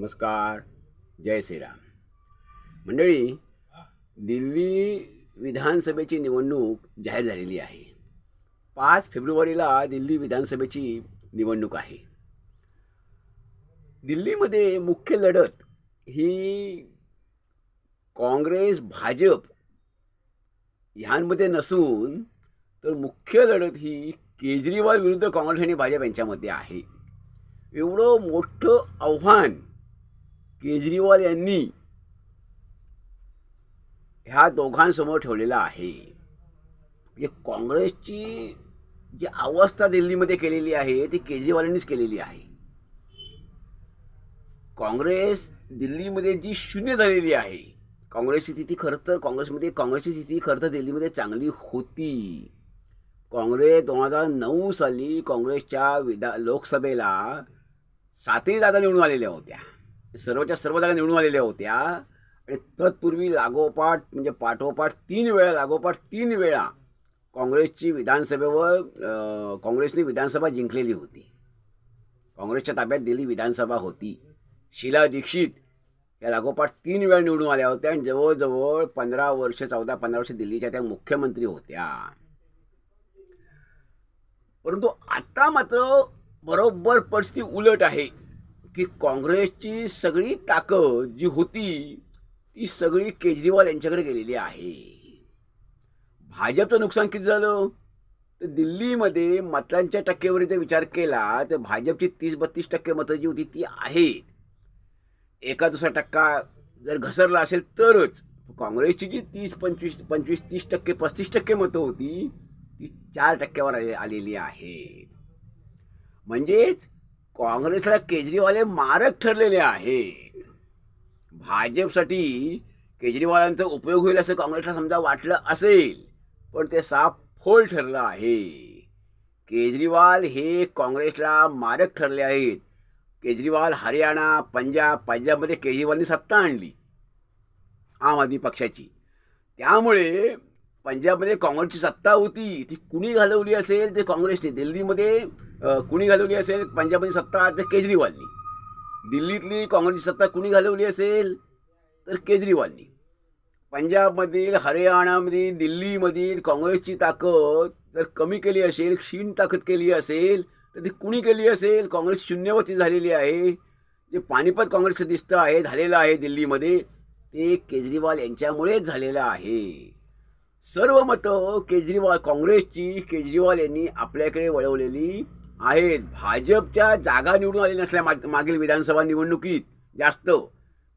नमस्कार जय श्रीराम. मंडळी दिल्ली विधानसभेची निवडणूक जाहीर झालेली आहे. पाच फेब्रुवारीला दिल्ली विधानसभेची निवडणूक आहे. दिल्लीमध्ये मुख्य लढत ही काँग्रेस भाजप ह्यांमध्ये नसून तर मुख्य लढत ही केजरीवाल विरुद्ध काँग्रेस आणि भाजप यांच्यामध्ये आहे. एवढं मोठं आव्हान केजरीवाल यांनी ह्या दोघांसमोर ठेवलेला आहे. म्हणजे काँग्रेसची जी अवस्था दिल्लीमध्ये केलेली आहे ती केजरीवालांनीच केलेली आहे. काँग्रेस दिल्लीमध्ये जी शून्य झालेली आहे काँग्रेसची स्थिती खरं तर काँग्रेसमध्ये काँग्रेसची स्थिती खरं तर दिल्लीमध्ये चांगली होती. काँग्रेस दोन हजार नऊ साली काँग्रेसच्या विधा लोकसभेला सातही जागा निवडून आलेल्या होत्या. सर्वच्या सर्व जागा निवडून आलेल्या होत्या. आणि तत्पूर्वी लागोपाठ म्हणजे पाठोपाठ तीन वेळा लागोपाठ तीन वेळा काँग्रेसची विधानसभेवर काँग्रेसने विधानसभा जिंकलेली होती. काँग्रेसच्या ताब्यात दिल्ली विधानसभा होती. शीला दीक्षित या लागोपाठ तीन वेळा निवडून आल्या होत्या आणि जवळजवळ पंधरा वर्ष चौदा पंधरा वर्ष दिल्लीच्या त्या मुख्यमंत्री होत्या. परंतु आता मात्र बरोबर परिस्थिती उलट आहे. की काँग्रेसची सगळी ताकद जी होती ती सगळी केजरीवाल यांच्याकडे गेलेली आहे. भाजपचं नुकसान किती झालं? तर दिल्लीमध्ये मतांच्या टक्केवारीचा विचार केला तर भाजपची तीस बत्तीस टक्के मतं जी होती ती आहेत. एका दुसरा टक्का जर घसरला असेल तरच काँग्रेसची जी तीस पंचवीस पंचवीस तीस टक्के पस्तीस टक्के मतं होती ती चार टक्क्यावर आले- आलेली आहेत. म्हणजेच काँग्रेसला केजरीवाल हे मारक ठरलेले आहेत. भाजपसाठी केजरीवालांचा उपयोग होईल असं काँग्रेसला समजा वाटलं असेल पण ते साफ फोल ठरलं आहे. केजरीवाल हे काँग्रेसला मारक ठरले आहेत. केजरीवाल हरियाणा पंजाब पंजाबमध्ये केजरीवालनी सत्ता आणली. आम आदमी पक्षाची. त्यामुळे पंजाबमध्ये काँग्रेसची सत्ता होती ती कुणी घालवली असेल ते काँग्रेसने. दिल्लीमध्ये कुणी घालवली असेल पंजाबमध्ये सत्ता तर केजरीवालनी. दिल्लीतली काँग्रेसची सत्ता कुणी घालवली असेल तर केजरीवालनी. पंजाबमधील हरियाणामधील दिल्लीमधील काँग्रेसची ताकद जर कमी केली असेल क्षीण ताकद केली असेल तर ती कुणी केली असेल? काँग्रेस शून्यवती झालेली आहे. जे पानिपत काँग्रेसचं दिसतं आहे झालेलं आहे दिल्लीमध्ये ते केजरीवाल यांच्यामुळेच झालेलं आहे. सर्व मतं केजरीवाल काँग्रेसची केजरीवाल यांनी आपल्याकडे वळवलेली आहेत. भाजपच्या जागा निवडून आलेल्या नसल्या माग- मागील विधानसभा निवडणुकीत जास्त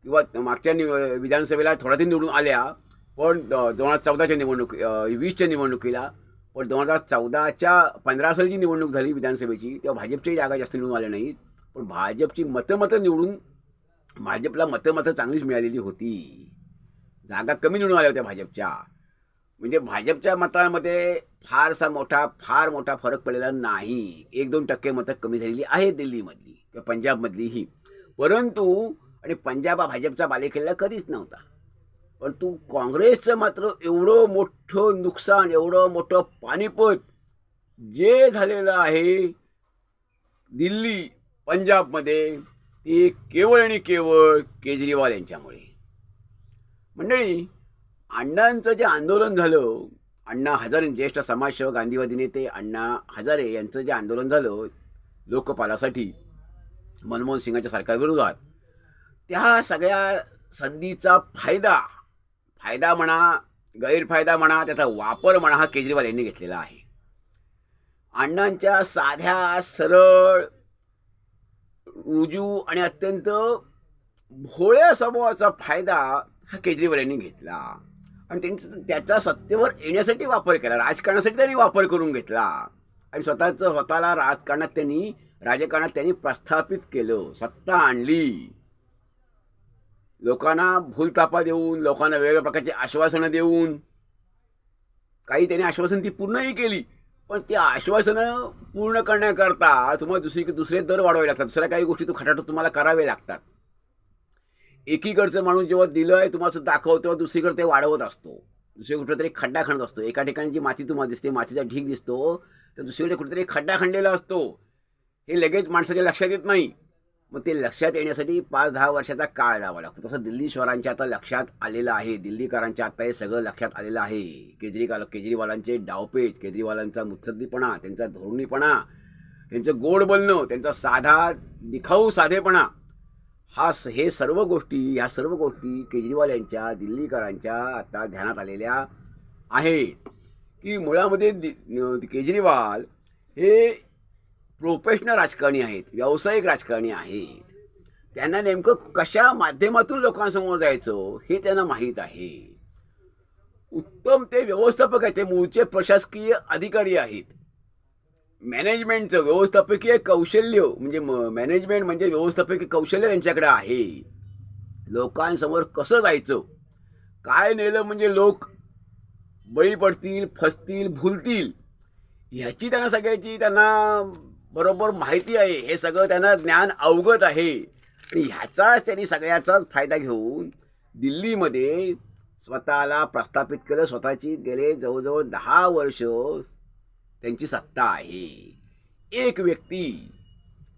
किंवा मागच्या नि विधानसभेला थोड्यातही निवडून आल्या पण दोन हजार चौदाच्या निवडणूक वीसच्या निवडणुकीला पण दोन हजार चौदाच्या पंधरा सालची जी निवडणूक झाली विधानसभेची तेव्हा भाजपच्याही जागा जास्त निवडून आल्या नाहीत. पण भाजपची मतं मतं निवडून भाजपला मतं मतं चांगलीच मिळालेली होती. जागा कमी निवडून आल्या होत्या भाजपच्या. म्हणजे भाजपच्या मतांमध्ये फारसा मोठा फार मोठा फरक पडलेला नाही. एक दोन टक्के मतं कमी झालेली आहेत दिल्लीमधली किंवा पंजाबमधलीही. परंतु आणि पंजाब हा भाजपचा बालेकिल्ला कधीच नव्हता. पण तू काँग्रेसचं मात्र एवढं मोठं नुकसान एवढं मोठं पानिपत जे झालेलं आहे दिल्ली पंजाबमध्ये ते केवळ आणि केवळ केजरीवाल यांच्यामुळे. मंडळी अण्णांचं जे आंदोलन झालं अण्णा हजारे ज्येष्ठ समाजसेवक गांधीवादी नेते अण्णा हजारे यांचं जे आंदोलन झालं लोकपालासाठी मनमोहन सिंगाच्या सरकारविरोधात त्या सगळ्या संधीचा फायदा फायदा म्हणा गैरफायदा म्हणा त्याचा वापर म्हणा हा केजरीवाल यांनी घेतलेला आहे. अण्णांच्या साध्या सरळ रुजू आणि अत्यंत भोळ्या स्वभावाचा फायदा हा केजरीवाल यांनी घेतला. आणि त्यांनी त्याचा सत्तेवर येण्यासाठी वापर केला. राजकारणासाठी त्यांनी वापर करून घेतला. आणि स्वतःचं स्वतःला राजकारणात त्यांनी राजकारणात त्यांनी प्रस्थापित केलं. सत्ता आणली. लोकांना भूलतापा देऊन लोकांना वेगवेगळ्या प्रकारची आश्वासनं देऊन काही त्यांनी आश्वासन ती पूर्णही केली. पण ती आश्वासनं पूर्ण करण्याकरता तुम्हाला दुसरी दुसरे दर वाढवावे लागतात. दुसऱ्या काही गोष्टी तू खटाटो तुम्हाला करावे लागतात. एकीकडचं माणूस जेव्हा दिलं आहे तुम्हाला असं दाखवतो तेव्हा दुसरीकडे ते वाढवत असतो. दुसरी कुठेतरी खड्डा खणत असतो. एका ठिकाणी जी माती तुम्हाला दिसते मातीचा ढीक दिसतो तर दुसरीकडे कुठेतरी खड्डा खणलेला असतो. हे लगेच माणसाच्या लक्षात येत नाही. मग ते लक्षात येण्यासाठी पाच दहा वर्षाचा काळ द्यावा लागतो. तसं दिल्ली शहरांच्या आता लक्षात आलेलं आहे. दिल्लीकरांच्या आता हे सगळं लक्षात आलेलं आहे. केजरीवाल केजरीवालांचे डावपेच केजरीवालांचा मुत्सद्दीपणा त्यांचा धोरणीपणा त्यांचं गोड बोलणं त्यांचा साधा दिखाऊ साधेपणा. हा स- हे सर्व गोष्टी ह्या सर्व गोष्टी केजरीवाल यांच्या दिल्लीकरांच्या आता ध्यानात आलेल्या आहेत. की मुळामध्ये दि- केजरीवाल हे प्रोफेशनल राजकारणी आहेत व्यावसायिक राजकारणी आहेत. त्यांना नेमकं कशा माध्यमातून लोकांसमोर जायचं हे त्यांना माहीत आहे. उत्तम ते व्यवस्थापक आहेत ते मूळचे प्रशासकीय अधिकारी आहेत. मॅनेजमेंटचं व्यवस्थापकीय कौशल्य म्हणजे मॅनेजमेंट म्हणजे व्यवस्थापकीय कौशल्य त्यांच्याकडे आहे. लोकांसमोर कसं जायचं? काय नेलं म्हणजे लोक बळी पडतील फसतील भुलतील? ह्याची त्यांना सगळ्याची त्यांना बरोबर माहिती आहे. हे सगळं त्यांना ज्ञान अवगत आहे. आणि ह्याचाच त्यांनी सगळ्याचाच फायदा घेऊन दिल्लीमध्ये स्वतःला प्रस्थापित केलं. स्वतःची गेले जवळजवळ दहा वर्ष त्यांची सत्ता आहे. एक व्यक्ती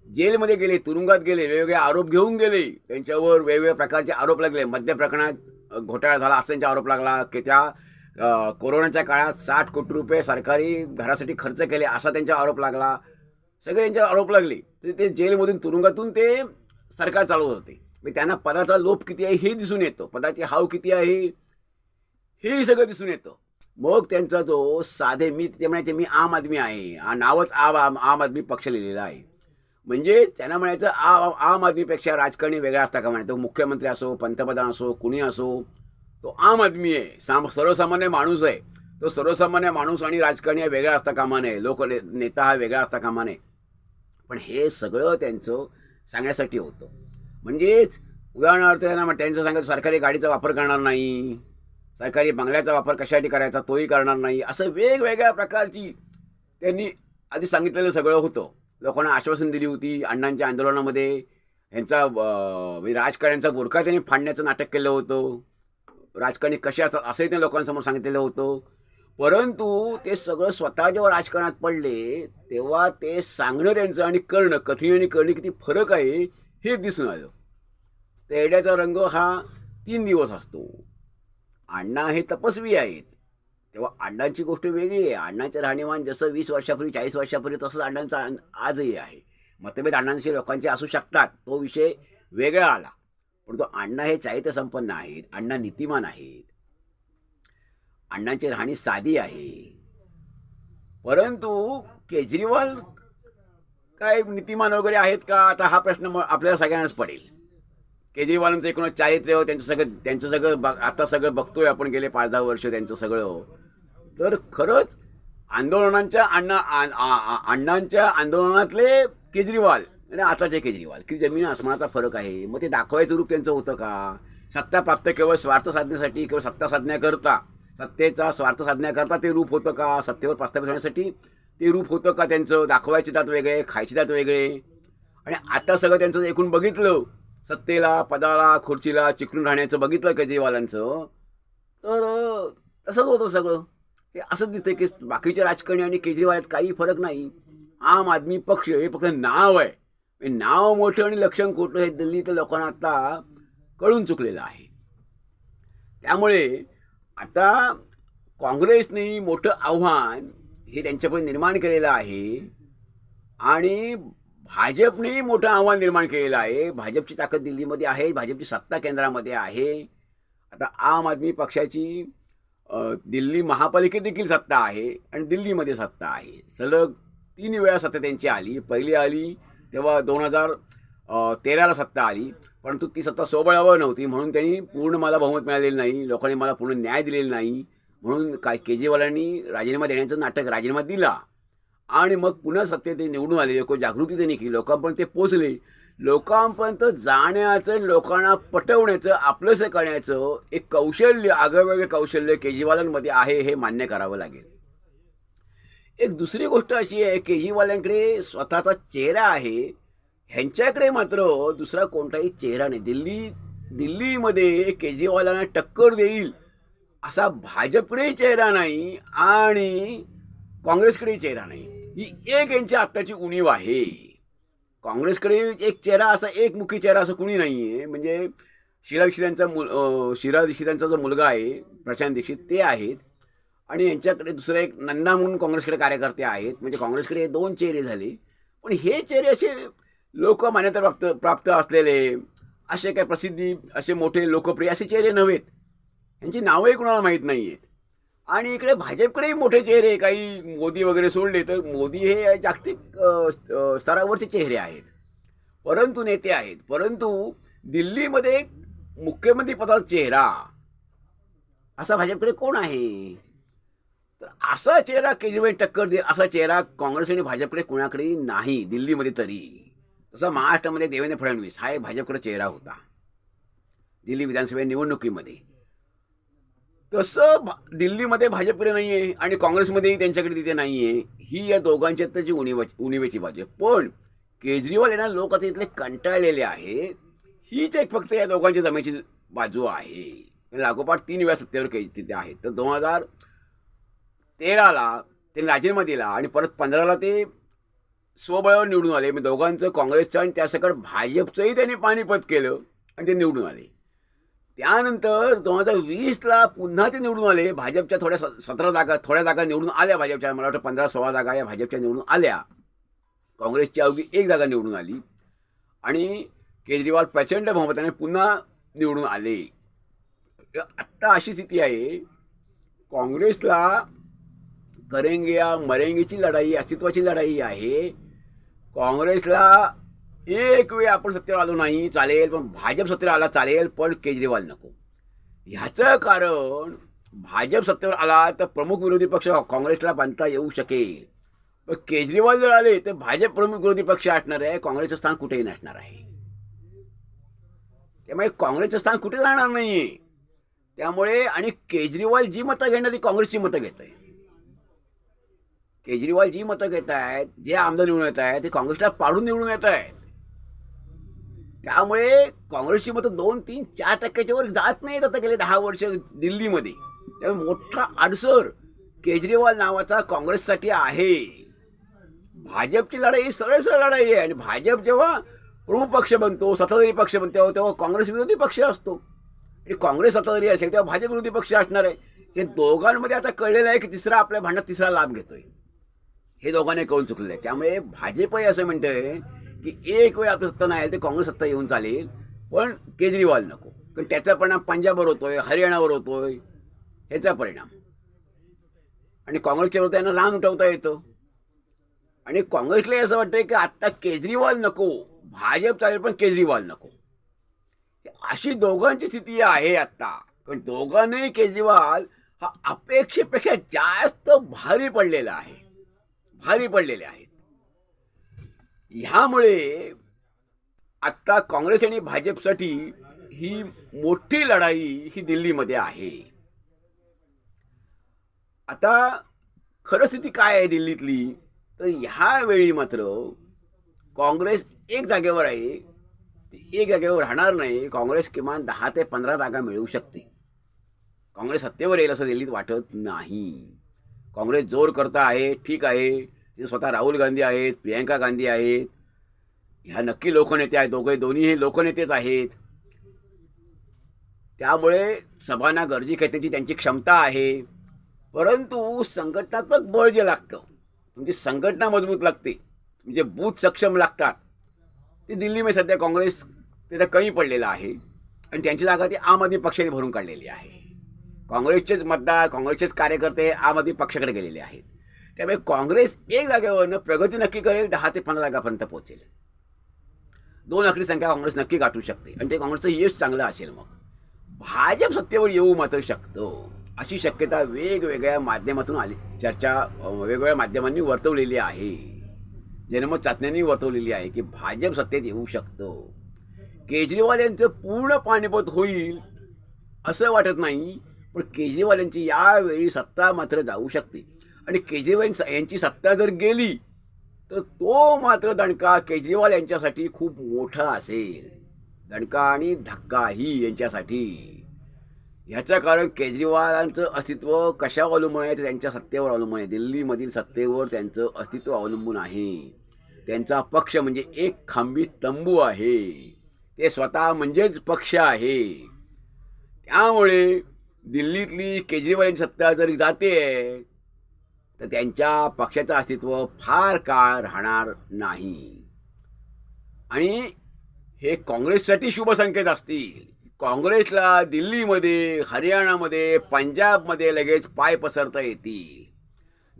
जेलमध्ये गेले तुरुंगात गेले वेगवेगळे आरोप घेऊन गेले त्यांच्यावर वेगवेगळ्या प्रकारचे आरोप लागले. मध्य प्रकरणात घोटाळा झाला असं त्यांचा आरोप लागला की त्या कोरोनाच्या काळात साठ कोटी रुपये सरकारी घरासाठी खर्च केले असा त्यांचा आरोप लागला. सगळे त्यांच्यावर आरोप लागले. तर ते जेलमधून तुरुंगातून ते सरकार चालवत होते. मग त्यांना पदाचा लोप किती आहे हे दिसून येतं. पदाची हाव किती आहे हेही सगळं दिसून येतं. मग त्यांचा जो साधे मी ते म्हणायचे मी आम आदमी आहे. हा नावच आम आम आम आदमी पक्ष लिहिलेला आहे. म्हणजे त्यांना म्हणायचं आ आम आदमीपेक्षा राजकारणी वेगळा असता का? म्हणायचं मुख्यमंत्री असो पंतप्रधान असो कुणी असो तो आम आदमी आहे. साम सर्वसामान्य माणूस आहे. तो सर्वसामान्य माणूस आणि राजकारणी हा वेगळा असता कामा नये. लोक नेता हा वेगळा असता कामा नये. पण हे सगळं त्यांचं सांगण्यासाठी होतं. म्हणजेच उदाहरणार्थ त्यांना त्यांचं सांगायचं सरकारी गाडीचा वापर करणार नाही. सरकारी बंगल्याचा वापर कशासाठी करायचा तोही करणार नाही असं वेगवेगळ्या प्रकारची त्यांनी आधी सांगितलेलं सगळं होतं. लोकांना आश्वासन दिली होती अण्णांच्या आंदोलनामध्ये. ह्यांचा राजकारण्याचा म्हणजे राजकारण्यांचा बुरखा त्यांनी फाडण्याचं नाटक केलं होतं. राजकारणी कसे असतात असंही त्यांनी लोकांसमोर सांगितलेलं होतं. परंतु ते सगळं स्वतः जेव्हा राजकारणात पडले तेव्हा ते सांगणं त्यांचं आणि करणं कथनी आणि करणे किती फरक आहे हे दिसून आलं. तेड्याचा रंग हा तीन दिवस असतो. अण्णा हे तपस्वी आहेत. तेव्हा अण्णांची गोष्ट वेगळी आहे. अण्णांचं राहणीमान जसं वीस वर्षापूर्वी चाळीस वर्षापूर्वी तसंच अण्णांचं आजही आहे. मतभेद अण्णांशी लोकांचे असू शकतात. तो विषय वेगळा आला. पण तो अण्णा हे चाहित्य संपन्न आहेत. अण्णा नीतिमान आहेत. अण्णांची राहणी साधी आहे. परंतु केजरीवाल काय नीतिमान वगैरे आहेत का? आता हा प्रश्न आपल्याला सगळ्यांनाच पडेल. केजरीवालांचं एकूण चारित्र्य हो, त्यांचं सगळं त्यांचं सगळं बघ आता सगळं बघतोय आपण गेले पाच दहा वर्ष त्यांचं सगळं हो. तर खरंच आंदोलनांच्या अण्णा आ- अण्णांच्या आंदोलनातले केजरीवाल आणि आताचे केजरीवाल. की जमीन आसमानाचा फरक आहे. मग ते दाखवायचं रूप त्यांचं होतं का? सत्ता प्राप्त केवळ स्वार्थ साधण्यासाठी केवळ सत्ता साधण्याकरता? सत्तेचा स्वार्थ साधण्याकरता ते रूप होतं का? सत्तेवर प्रस्थापित होण्यासाठी ते रूप होतं का त्यांचं? दाखवायचे दात वेगळे खायचे दात वेगळे. आणि आता सगळं त्यांचं एकूण बघितलं सत्तेला पदाला खुर्चीला चिकटून राहण्याचं बघितलं केजरीवालांचं तर तसंच होतं सगळं. हे असंच दिसतं की बाकीच्या राजकारणी आणि केजरीवालात काही फरक नाही. आम आदमी पक्ष हे फक्त नाव आहे. हे नाव मोठं आणि लक्षण खोटं हे दिल्लीत लोकांना आता कळून चुकलेलं आहे. त्यामुळे आता काँग्रेसने मोठं आव्हान हे त्यांच्यापुढे निर्माण केलेलं आहे. आणि भाजपने मोठं आव्हान निर्माण केलेलं आहे. भाजपची ताकद दिल्लीमध्ये आहे भाजपची सत्ता केंद्रामध्ये आहे. आता आम आदमी पक्षाची दिल्ली महापालिकेत देखील सत्ता आहे आणि दिल्लीमध्ये सत्ता आहे. सलग तीन वेळा सत्ता त्यांची आली. पहिली आली तेव्हा दोन हजार तेराला सत्ता आली. परंतु ती सत्ता सोबळावर नव्हती. म्हणून त्यांनी पूर्ण मला बहुमत मिळालेलं नाही. लोकांनी मला पूर्ण न्याय दिलेला नाही. म्हणून काय केजरीवालांनी राजीनामा देण्याचं नाटक राजीनामा दिला. आणि मग पुन्हा सत्तेत ते निवडून आले लोक जागृती त्यांनी केली लोकांपर्यंत ते पोचले लोकांपर्यंत जाण्याचं लोकांना पटवण्याचं आपलंसं करण्याचं एक कौशल्य आगळवेगळे कौशल्य केजरीवालांमध्ये आहे हे मान्य करावं लागेल. एक दुसरी गोष्ट अशी आहे केजरीवालांकडे स्वतःचा चेहरा आहे. ह्यांच्याकडे मात्र दुसरा कोणताही चेहरा नाही. दिल्ली दिल्लीमध्ये केजरीवालांना टक्कर देईल असा भाजपकडे चेहरा नाही आणि काँग्रेसकडे चेहरा नाही. ही एक यांची आत्ताची उणीव आहे. काँग्रेसकडे एक चेहरा असा एक मुखी चेहरा असं कुणी नाही आहे म्हणजे शिरा दीक्षित यांचा मुल शिरा दीक्षित यांचा जो मुलगा आहे प्रशांत दीक्षित ते आहेत. आणि यांच्याकडे दुसरा एक नंदा म्हणून काँग्रेसकडे कार्यकर्ते आहेत. म्हणजे काँग्रेसकडे दोन चेहरे झाले. पण हे चेहरे असे लोकमान्यता प्राप्त प्राप्त असलेले असे काय प्रसिद्धी असे मोठे लोकप्रिय असे चेहरे नव्हेत. यांची नावंही कुणाला माहीत नाही आहेत आणि इकडे भाजपकडेही मोठे चेहरे काही मोदी वगैरे सोडले तर मोदी हे जागतिक स्तरावरचे चेहरे आहेत. परंतु नेते आहेत. परंतु दिल्लीमध्ये मुख्यमंत्री पदाचा चेहरा असा भाजपकडे कोण आहे? तर असा चेहरा केजरीवाल टक्कर देईल असा चेहरा काँग्रेस आणि भाजपकडे कोणाकडे नाही दिल्लीमध्ये तरी. तसा महाराष्ट्रामध्ये देवेंद्र फडणवीस हा एक भाजपकडे चेहरा होता. दिल्ली विधानसभा निवडणुकीमध्ये. तसं भा- दिल्लीमध्ये भाजपकडे नाही आहे आणि काँग्रेसमध्येही त्यांच्याकडे तिथे नाही आहे ही या दोघांच्या त्याची उणीव उणीवेची बाजू आहे. पण केजरीवाल यांना लोक आता इथले कंटाळलेले आहेत. हीच एक फक्त या दोघांच्या जमेची बाजू आहे. लागोपाठ तीन वेळा सत्तेवर के तिथे आहेत. तर दोन हजार तेराला ते राजीनामा दिला आणि परत पंधराला ते स्वबळावर निवडून आले. मी दोघांचं काँग्रेसचं आणि त्यासकट भाजपचंही त्यांनी पाणीपत केलं आणि ते निवडून आले. त्यानंतर दोन हजार वीसला पुन्हा ते निवडून आले. भाजपच्या थोड्या सतरा जागा थोड्या जागा निवडून आल्या भाजपच्या. मला वाटतं पंधरा सोळा जागा या भाजपच्या निवडून आल्या. काँग्रेसची अवघी एक जागा निवडून आली. आणि केजरीवाल प्रचंड बहुमताने पुन्हा निवडून आले. आत्ता अशी स्थिती आहे. काँग्रेसला करेंगे या मरेंगेची लढाई अस्तित्वाची लढाई आहे. काँग्रेसला एक वेळ आपण सत्तेवर आलो नाही चालेल पण भाजप सत्तेवर आला चालेल पण केजरीवाल नको. ह्याचं कारण भाजप सत्तेवर आला तर प्रमुख विरोधी पक्ष काँग्रेसला बांधता येऊ शकेल. पण केजरीवाल जर आले तर भाजप प्रमुख विरोधी पक्ष असणार आहे काँग्रेसचं स्थान कुठेही नसणार आहे. त्यामुळे काँग्रेसचं स्थान कुठे राहणार नाही त्यामुळे आणि केजरीवाल जी मतं घेणार ती काँग्रेसची मतं घेत आहे. केजरीवाल जी मतं घेत आहेत जे आमदार निवडून येत आहेत ते काँग्रेसला पाडून निवडून येत आहेत. त्यामुळे काँग्रेसची मतं दोन तीन चार टक्क्याच्या वर जात नाहीत आता गेले दहा वर्ष दिल्लीमध्ये. त्यामुळे मोठा अडसर केजरीवाल नावाचा काँग्रेससाठी आहे. भाजपची लढाई ही सरळ सरळ लढाई आहे. आणि भाजप जेव्हा प्रमुख पक्ष बनतो सत्ताधारी पक्ष बनतो तेव्हा काँग्रेस विरोधी पक्ष असतो. आणि काँग्रेस सत्ताधारी असेल तेव्हा भाजप विरोधी पक्ष असणार आहे. हे दोघांमध्ये आता कळलेलं आहे की तिसरा आपल्या भांडणात तिसरा लाभ घेतोय. हे दोघांनी कळून चुकलेलं आहे. त्यामुळे भाजपही असं म्हणतंय की एक वेळ आपली सत्ता नाही आली तर काँग्रेस सत्ता येऊन चालेल. पण केजरीवाल नको. कारण त्याचा परिणाम पंजाबवर होतोय हरियाणावर होतोय. ह्याचा परिणाम. आणि काँग्रेसच्या विरोधात यांना रान उठवता येतं. आणि काँग्रेसलाही असं वाटतंय की आत्ता केजरीवाल नको. भाजप चालेल पण केजरीवाल नको. अशी दोघांची स्थिती आहे आत्ता. पण दोघांनाही केजरीवाल हा अपेक्षेपेक्षा जास्त भारी पडलेला आहे. भारी पडलेले आहे ह्यामुळे आत्ता काँग्रेस आणि भाजपसाठी ही मोठी लढाई ही दिल्लीमध्ये आहे. आता खरं स्थिती काय आहे दिल्लीतली? तर ह्यावेळी मात्र काँग्रेस एक जागेवर आहे. ती एक जागेवर राहणार नाही. काँग्रेस किमान दहा ते पंधरा जागा मिळवू शकते. काँग्रेस सत्तेवर येईल असं दिल्लीत वाटत नाही. काँग्रेस जोर करता आहे ठीक आहे. तिथे स्वतः राहुल गांधी आहेत प्रियांका गांधी आहेत ह्या नक्की लोकनेते आहेत दोघे दोन्ही हे लोकनेतेच आहेत. त्यामुळे सभांना गर्जी खेचण्याची त्यांची क्षमता आहे. परंतु संघटनात्मक बळ जे लागतं तुमची संघटना मजबूत लागते म्हणजे बूथ सक्षम लागतात ते दिल्लीमध्ये सध्या काँग्रेस तिथं कमी पडलेलं आहे आणि त्यांची जागा ती आम आदमी पक्षाने भरून काढलेली आहे. काँग्रेसचेच मतदार काँग्रेसचेच कार्यकर्ते आम आदमी पक्षाकडे गेलेले आहेत. त्यामुळे काँग्रेस एक जागेवरनं प्रगती नक्की करेल दहा ते पंधरा जागापर्यंत पोहोचेल. दोन आकडी संख्या काँग्रेस नक्की गाठू शकते. आणि ते काँग्रेसचं यश चांगलं असेल मग. भाजप सत्तेवर येऊ मात्र शकतं. अशी शक्यता वेगवेगळ्या माध्यमातून आली. चर्चा वेगवेगळ्या माध्यमांनी वर्तवलेली आहे. जनमत चाचण्यांनी वर्तवलेली आहे की भाजप सत्तेत येऊ शकतं. केजरीवाल यांचं पूर्ण पाणीपत होईल असं वाटत नाही. पण केजरीवाल यांची यावेळी सत्ता मात्र जाऊ शकते. आणि केजरीवाल यांची सत्ता जर गेली तर तो मात्र दणका केजरीवाल यांच्यासाठी खूप मोठा असेल. दणका आणि धक्काही यांच्यासाठी. ह्याचं कारण केजरीवालांचं अस्तित्व कशावर अवलंबून आहे ते त्यांच्या सत्तेवर अवलंबून आहे. दिल्लीमधील सत्तेवर त्यांचं अस्तित्व अवलंबून आहे. त्यांचा पक्ष म्हणजे एक खांबी तंबू आहे. ते स्वतः म्हणजेच पक्ष आहे. त्यामुळे दिल्लीतली केजरीवाल यांची सत्ता जरी जाते तर त्यांच्या पक्षाचं अस्तित्व फार काळ राहणार नाही. आणि हे काँग्रेससाठी शुभसंकेत असतील. काँग्रेसला दिल्लीमध्ये हरियाणामध्ये पंजाबमध्ये लगेच पाय पसरता येतील.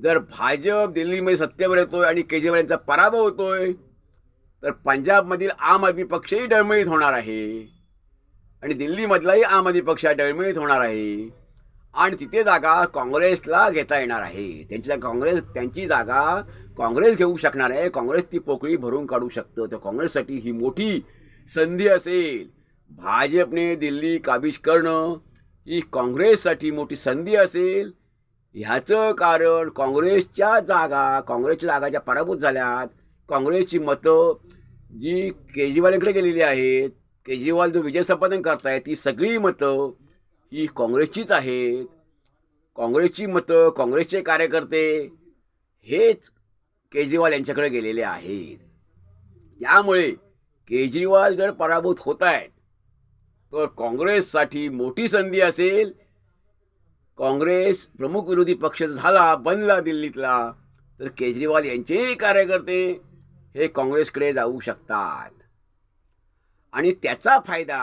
जर भाजप दिल्लीमध्ये सत्तेवर येतोय आणि केजरीवाल यांचा पराभव होतोय तर पंजाबमधील आम आदमी पक्षही डळमळीत होणार आहे. आणि दिल्लीमधलाही आम आदमी पक्ष डळमळीत होणार आहे. आणि तिथे जागा काँग्रेसला घेता येणार आहे. त्यांची काँग्रेस त्यांची जागा काँग्रेस घेऊ शकणार आहे. काँग्रेस ती पोकळी भरून काढू शकतं. तर काँग्रेससाठी ही मोठी संधी असेल. भाजपने दिल्ली काबीज करणं ही काँग्रेससाठी मोठी संधी असेल. ह्याचं कारण काँग्रेसच्या जागा काँग्रेसच्या जागा ज्या पराभूत झाल्यात काँग्रेसची मतं जी केजरीवालांकडे गेलेली आहेत केजरीवाल जो विजय संपादन करतायत ती सगळी मतं ही काँग्रेसचीच आहेत. काँग्रेसची मतं काँग्रेसचे कार्यकर्ते हेच केजरीवाल यांच्याकडे गेलेले आहेत. त्यामुळे केजरीवाल जर पराभूत होत आहेत तर काँग्रेससाठी मोठी संधी असेल. काँग्रेस प्रमुख विरोधी पक्ष झाला बनला दिल्लीतला तर केजरीवाल यांचेही कार्यकर्ते हे काँग्रेसकडे जाऊ शकतात. आणि त्याचा फायदा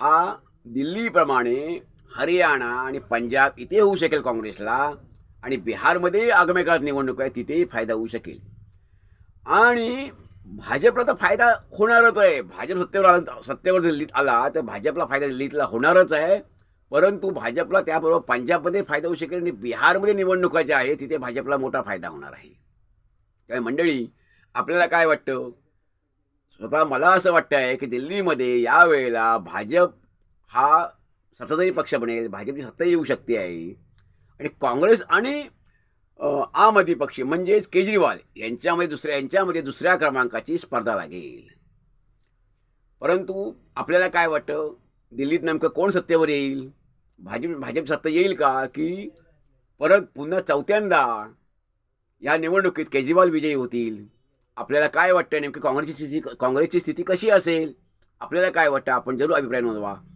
हा दिल्लीप्रमाणे हरियाणा आणि पंजाब इथे होऊ शकेल काँग्रेसला आणि बिहारमध्ये आगामी काळात निवडणूक आहे तिथेही फायदा होऊ शकेल. आणि भाजपला तर फायदा होणारच आहे. भाजप सत्तेवर आला सत्तेवर दिल्लीत आला तर भाजपला फायदा दिल्लीतला होणारच आहे. परंतु भाजपला त्याबरोबर पंजाबमध्ये फायदा होऊ शकेल आणि बिहारमध्ये निवडणुका ज्या आहे तिथे भाजपला मोठा फायदा होणार आहे. काय मंडळी आपल्याला काय वाटतं? स्वतः मला असं वाटतं आहे की दिल्लीमध्ये यावेळेला भाजप हा सत्ताधारी पक्ष बनेल भाजपची सत्ता येऊ शकते आहे. आणि काँग्रेस आणि आम आदमी पक्ष म्हणजेच केजरीवाल यांच्यामध्ये दुसऱ्या यांच्यामध्ये दुसऱ्या क्रमांकाची स्पर्धा लागेल. परंतु आपल्याला काय वाटतं? दिल्लीत नेमकं कोण सत्तेवर येईल? भाजप भाजप सत्ता येईल का? की परत पुन्हा चौथ्यांदा या निवडणुकीत केजरीवाल विजयी होतील? आपल्याला काय वाटतं नेमकी काँग्रेसची स्थिती काँग्रेसची स्थिती कशी असेल? आपल्याला काय वाटतं? आपण जरूर अभिप्राय नोंदवा.